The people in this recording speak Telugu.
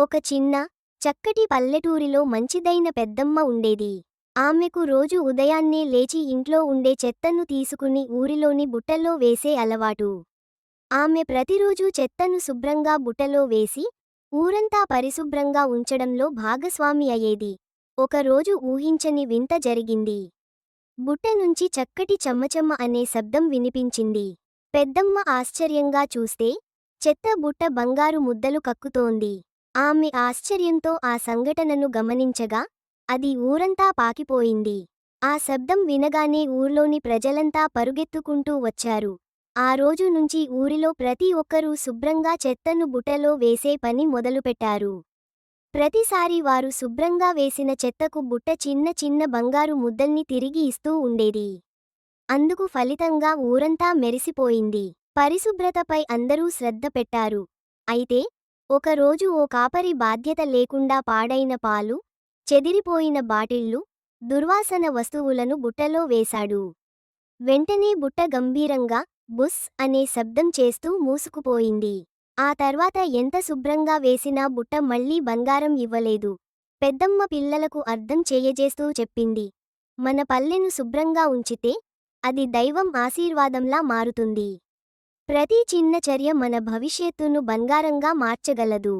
ఒక చిన్న చక్కటి పల్లెటూరిలో మంచిదైన పెద్దమ్మ ఉండేది. ఆమెకు రోజు ఉదయాన్నే లేచి ఇంట్లో ఉండే చెత్తను తీసుకుని ఊరిలోని బుట్టల్లో వేసే అలవాటు. ఆమె ప్రతిరోజూ చెత్తను శుభ్రంగా బుట్టలో వేసి ఊరంతా పరిశుభ్రంగా ఉంచడంలో భాగస్వామి అయ్యేది. ఒకరోజు ఊహించని వింత జరిగింది. బుట్ట నుంచి చక్కటి చెమ్మచెమ్మ అనే శబ్దం వినిపించింది. పెద్దమ్మ ఆశ్చర్యంగా చూస్తే చెత్త బుట్ట బంగారు ముద్దలు కక్కుతోంది. ఆమె ఆశ్చర్యంతో ఆ సంఘటనను గమనించగా అది ఊరంతా పాకిపోయింది. ఆ శబ్దం వినగానే ఊర్లోని ప్రజలంతా పరుగెత్తుకుంటూ వచ్చారు. ఆ రోజు నుంచి ఊరిలో ప్రతి ఒక్కరూ శుభ్రంగా చెత్తను బుట్టలో వేసే పని మొదలుపెట్టారు. ప్రతిసారి వారు శుభ్రంగా వేసిన చెత్తకు బుట్ట చిన్న చిన్న బంగారు ముద్దల్ని తిరిగి ఇస్తూ ఉండేది. అందుకు ఫలితంగా ఊరంతా మెరిసిపోయింది. పరిశుభ్రతపై అందరూ శ్రద్ధ పెట్టారు. అయితే ఒకరోజు ఓ కాపరి బాధ్యత లేకుండా పాడైన పాలు చెదిరిపోయిన బాటిళ్ళు దుర్వాసన వస్తువులను బుట్టలో వేశాడు. వెంటనే బుట్ట గంభీరంగా బుస్ అనే శబ్దం చేస్తూ మూసుకుపోయింది. ఆ తర్వాత ఎంత శుభ్రంగా వేసినా బుట్ట మళ్ళీ బంగారం ఇవ్వలేదు. పెద్దమ్మ పిల్లలకు అర్థం చేయజేస్తూ చెప్పింది. మన పల్లెను శుభ్రంగా ఉంచితే అది దైవం ఆశీర్వాదంలా మారుతుంది. ప్రతి చిన్న చర్య మన భవిష్యత్తును బంగారంగా మార్చగలదు.